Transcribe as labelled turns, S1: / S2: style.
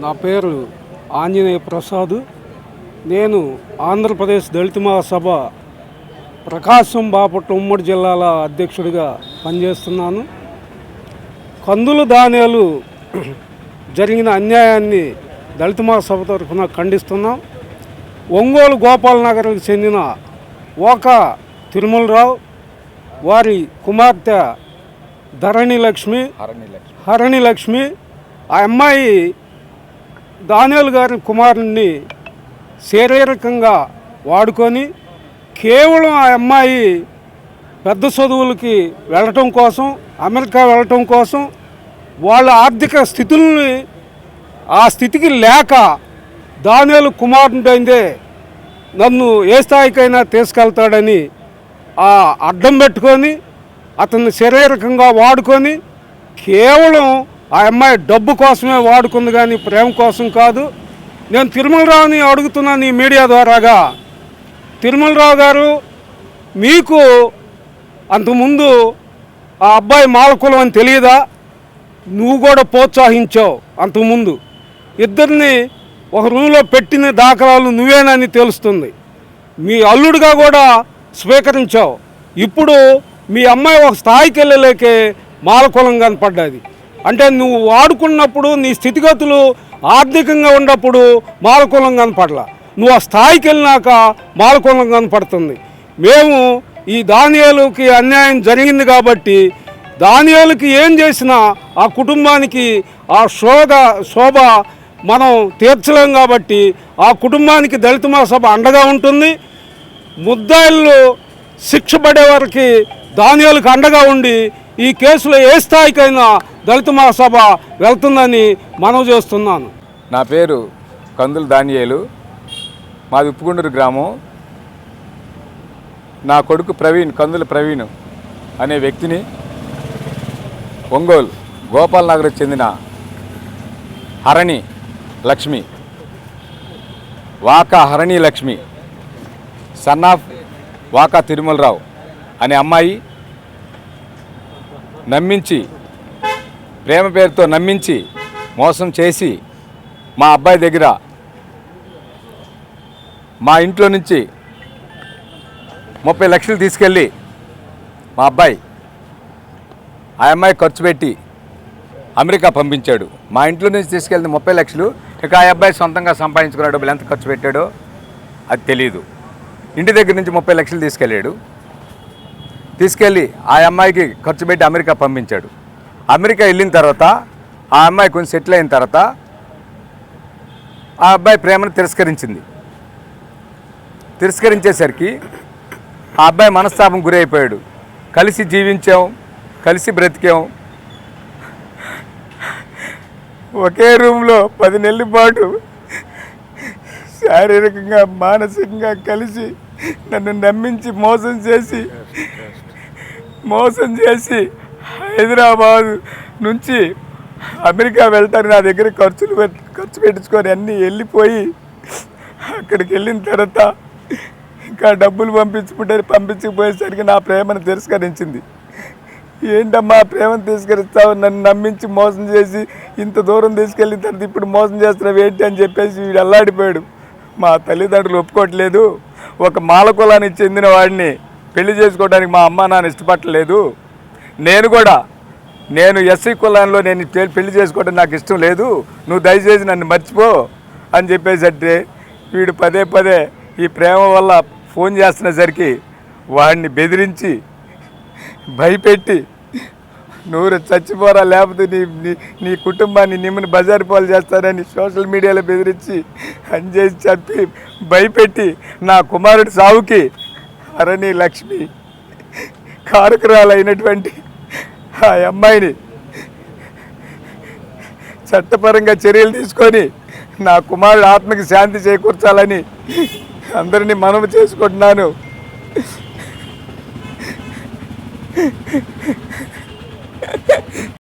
S1: నా పేరు ఆంజనేయ ప్రసాద్. నేను ఆంధ్రప్రదేశ్ దళిత మహాసభ ప్రకాశం బాపట్ల ఉమ్మడి జిల్లాల అధ్యక్షుడిగా పనిచేస్తున్నాను. కందుల ధాన్యాలు జరిగిన అన్యాయాన్ని దళిత మహాసభ తరఫున ఖండిస్తున్నాం. ఒంగోలు గోపాల్ నగర్కి చెందిన ఓక తిరుమలరావు వారి కుమార్తె ధరణి లక్ష్మి. హరణి లక్ష్మి ఆ అమ్మాయి దానియాల్ గారి కుమారుణ్ణి శారీరకంగా వాడుకొని కేవలం ఆ అమ్మాయి పెద్ద చదువులకి వెళ్ళటం కోసం అమెరికా వెళ్ళటం కోసం వాళ్ళ ఆర్థిక స్థితుల్ని ఆ స్థితికి లేక దానియాలు కుమారుడైందే నన్ను ఏ స్థాయికైనా తీసుకెళ్తాడని ఆ అడ్డం పెట్టుకొని అతన్ని శారీరకంగా వాడుకొని కేవలం ఆ అమ్మాయి డబ్బు కోసమే వాడుకుంది కానీ ప్రేమ కోసం కాదు. నేను తిరుమలరావుని అడుగుతున్నాను ఈ మీడియా ద్వారాగా. తిరుమలరావు గారు మీకు అంతకుముందు ఆ అబ్బాయి మాలకులం అని తెలియదా? నువ్వు కూడా ప్రోత్సహించావు అంతకుముందు. ఇద్దరిని ఒక రూమ్లో పెట్టిన దాఖలాలు నువ్వేనని తెలుస్తుంది. మీ అల్లుడిగా కూడా స్వీకరించావు. ఇప్పుడు మీ అమ్మాయి ఒక స్థాయికి వెళ్ళలేకే మాలకులం కనపడ్డది. అంటే నువ్వు వాడుకున్నప్పుడు నీ స్థితిగతులు ఆర్థికంగా ఉన్నప్పుడు మాలకులం కనపడలా. నువ్వు ఆ స్థాయికి వెళ్ళినాక మాలకులం కనపడుతుంది. మేము ఈ దానియాలకి అన్యాయం జరిగింది కాబట్టి దానియాలకి ఏం చేసినా ఆ కుటుంబానికి ఆ శోభ శోభ మనం తీర్చలేం కాబట్టి ఆ కుటుంబానికి దళిత మహాసభ అండగా ఉంటుంది. ముద్దాయిల్లో శిక్ష పడే వారికి దానియాలకు అండగా ఉండి ఈ కేసులో ఏ స్థాయికైనా దళిత మహాసభ వెళ్తుందని మనవి చేస్తున్నాను.
S2: నా పేరు కందుల దానియాలు. మాది ఉప్పుగుండూరు గ్రామం. నా కొడుకు ప్రవీణ్ కందుల ప్రవీణ్ అనే వ్యక్తిని ఒంగోలు గోపాల్ నగర్కి చెందిన హరణి లక్ష్మి వాకా హరణి లక్ష్మి సన్ ఆఫ్ వాకా తిరుమలరావు అనే అమ్మాయి నమ్మించి ప్రేమ పేరుతో నమ్మించి మోసం చేసి మా అబ్బాయి దగ్గర మా ఇంట్లో నుంచి ముప్పై లక్షలు తీసుకెళ్ళి మా అబ్బాయి ఆ అమ్మాయి ఖర్చు పెట్టి అమెరికా పంపించాడు. మా ఇంట్లో నుంచి తీసుకెళ్ళిన ముప్పై లక్షలు ఇక ఆ అబ్బాయి సొంతంగా సంపాదించుకున్న డబ్బులు ఎంత ఖర్చు పెట్టాడో అది తెలియదు ఇంటి దగ్గర నుంచి ముప్పై లక్షలు తీసుకెళ్ళాడు. తీసుకెళ్ళి ఆ అమ్మాయికి ఖర్చు పెట్టి అమెరికా పంపించాడు. అమెరికా వెళ్ళిన తర్వాత ఆ అమ్మాయి కొంచెం సెటిల్ అయిన తర్వాత ఆ అబ్బాయి ప్రేమను తిరస్కరించింది. తిరస్కరించేసరికి ఆ అబ్బాయి మనస్తాపం గురైపోయాడు. కలిసి జీవించాం కలిసి బ్రతికాం. ఒకే రూమ్లో పది నెలల పాటు శారీరకంగా మానసికంగా కలిసి నన్ను నమ్మించి మోసం చేసి మోసం చేసి హైదరాబాద్ నుంచి అమెరికా వెళ్తాను నా దగ్గర ఖర్చులు ఖర్చు పెట్టించుకొని అన్నీ వెళ్ళిపోయి అక్కడికి వెళ్ళిన తర్వాత ఇంకా డబ్బులు పంపించుకుంటే పంపించకపోయేసరికి నా ప్రేమను తిరస్కరించింది. ఏంటమ్మా ప్రేమను తిరస్కరిస్తావు? నన్ను నమ్మించి మోసం చేసి ఇంత దూరం తీసుకెళ్ళిన తర్వాత ఇప్పుడు మోసం చేస్తున్నావు ఏంటి అని చెప్పేసి వీడు అల్లాడిపోయాడు. మా తల్లిదండ్రులు ఒప్పుకోవట్లేదు. ఒక మాల కులానికి చెందిన వాడిని పెళ్ళి చేసుకోవడానికి మా అమ్మ నాన్న ఇష్టపడలేదు. నేను కూడా నేను ఎస్సీ కులాల్లో నేను పెళ్ళి చేసుకోవడం నాకు ఇష్టం లేదు. నువ్వు దయచేసి నన్ను మర్చిపో అని చెప్పేసి అంటే వీడు పదే పదే ఈ ప్రేమ వల్ల ఫోన్ చేస్తున్నసరికి వాడిని బెదిరించి భయపెట్టి నువ్వు చచ్చిపోరా లేకపోతే నీ నీ నీ కుటుంబాన్ని నిమ్మని బజారు పాలు చేస్తారని సోషల్ మీడియాలో బెదిరించి అని చేసి చెప్పి భయపెట్టి నా కుమారుడి సావుకి అరణి లక్ష్మి కారకురాలైనటువంటి ఆ అమ్మాయిని చట్టపరంగా చర్యలు తీసుకొని నా కుమారుడు ఆత్మకి శాంతి చేకూర్చాలని అందరినీ మనవి చేసుకుంటున్నాను.